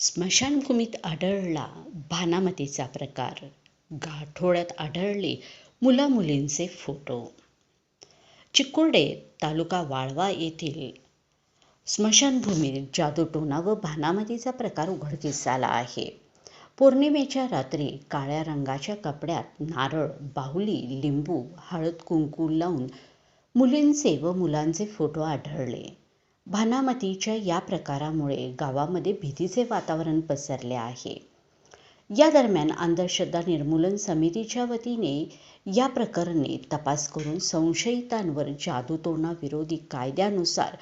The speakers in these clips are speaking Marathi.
स्मशानभूमीत आढळला भानामतीचा प्रकार. गाठोड्यात आढळले मुलामुलींचे फोटो. चिकुर्डे तालुका वाळवा येथील स्मशानभूमीत जादूटोणा व भानामतीचा प्रकार उघडकीस आला आहे. पौर्णिमेच्या रात्री काळ्या रंगाच्या कपड्यात नारळ बाहुली लिंबू हळद कुंकू लावून मुलींचे व मुलांचे फोटो आढळले. भानामतीच्या या प्रकारामुळे गावामध्ये भीतीचे वातावरण पसरले आहे. या दरम्यान अंधश्रद्धा निर्मूलन समितीच्या वतीने या प्रकरणी तपास करून संशयितांवर जादूटोणा विरोधी कायद्यानुसार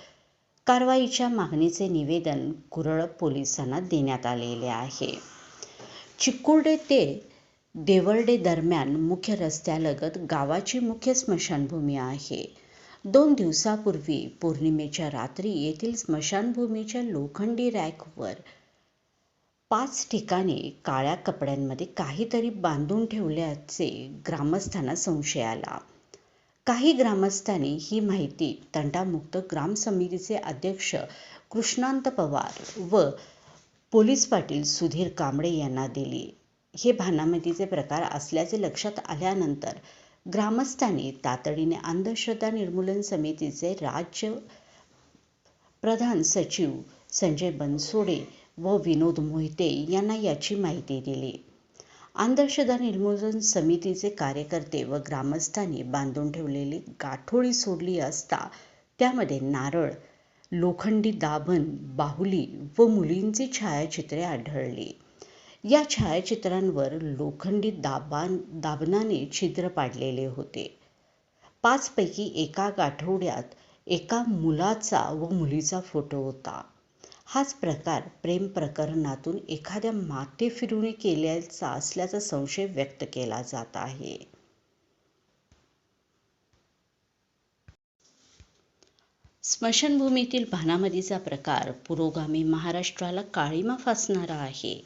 कारवाईच्या मागणीचे निवेदन कुरळ पोलिसांना देण्यात आलेले आहे. चिकुर्डे ते देवर्डे दरम्यान मुख्य रस्त्यालगत गावाची मुख्य स्मशानभूमी आहे. दोन दिवसापूर्वी पौर्णिमेच्या रात्री येथील स्मशानभूमीच्या लोखंडी रॅकवर पाच ठिकाणी काळ्या कपड्यांमध्ये काहीतरी बांधून ठेवल्याचे ग्रामस्थांना संशय आला. काही ग्रामस्थांनी ही माहिती तंटामुक्त ग्राम समितीचे अध्यक्ष कृष्णांत पवार व पोलीस पाटील सुधीर कांबळे यांना दिली. हे भानामतीचे प्रकार असल्याचे लक्षात आल्यानंतर ग्रामस्थांनी तातडीने अंधश्रद्धा निर्मूलन समितीचे राज्य प्रधान सचिव संजय बनसोडे व विनोद मोहिते यांना याची माहिती दिली. अंधश्रद्धा निर्मूलन समितीचे कार्यकर्ते व ग्रामस्थांनी बांधून ठेवलेली गाठोळी सोडली असता त्यामध्ये नारळ लोखंडी दाभण बाहुली व मुलींची छायाचित्रे आढळली. या छायाचित्रांवर लोखंडी दाबान दाबनाने छिद्र पाडलेले होते. पाचपैकी एका गाठोड्यात एका मुलाचा व मुलीचा फोटो होता. हाच प्रकार प्रेम प्रकरणातून एखाद्या माथेफिरूने केल्याचा असल्याचा संशय व्यक्त केला जात आहे. स्मशानभूमीतील भानामतीचा प्रकार पुरोगामी महाराष्ट्राला काळीमा फासणारा आहे.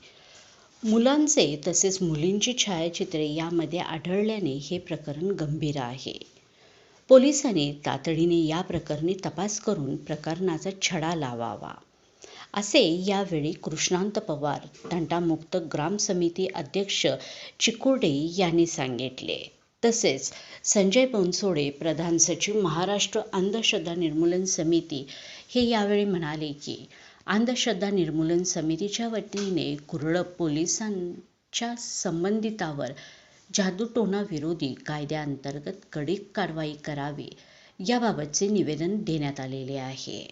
मुलांचे तसेच मुलींची छायाचित्रे यामध्ये आढळल्याने हे प्रकरण गंभीर आहे. पोलिसांनी तातडीने या प्रकरणी तपास करून प्रकरणाचा छडा लावावा. असे यावेळी कृष्णांत पवार तंटामुक्त ग्राम समिती अध्यक्ष चिकुर्डे यांनी सांगितले. तसेच संजय बनसोडे प्रधान सचिव महाराष्ट्र अंधश्रद्धा निर्मूलन समिती हे यावेळी म्हणाले की अंधश्रद्धा निर्मूलन समितीच्या वतीने कुरळप पोलिसांच्या संबंधितावर जादूटोणाविरोधी कायद्याअंतर्गत कडक कारवाई करावी याबाबतचे निवेदन देण्यात आलेले आहे.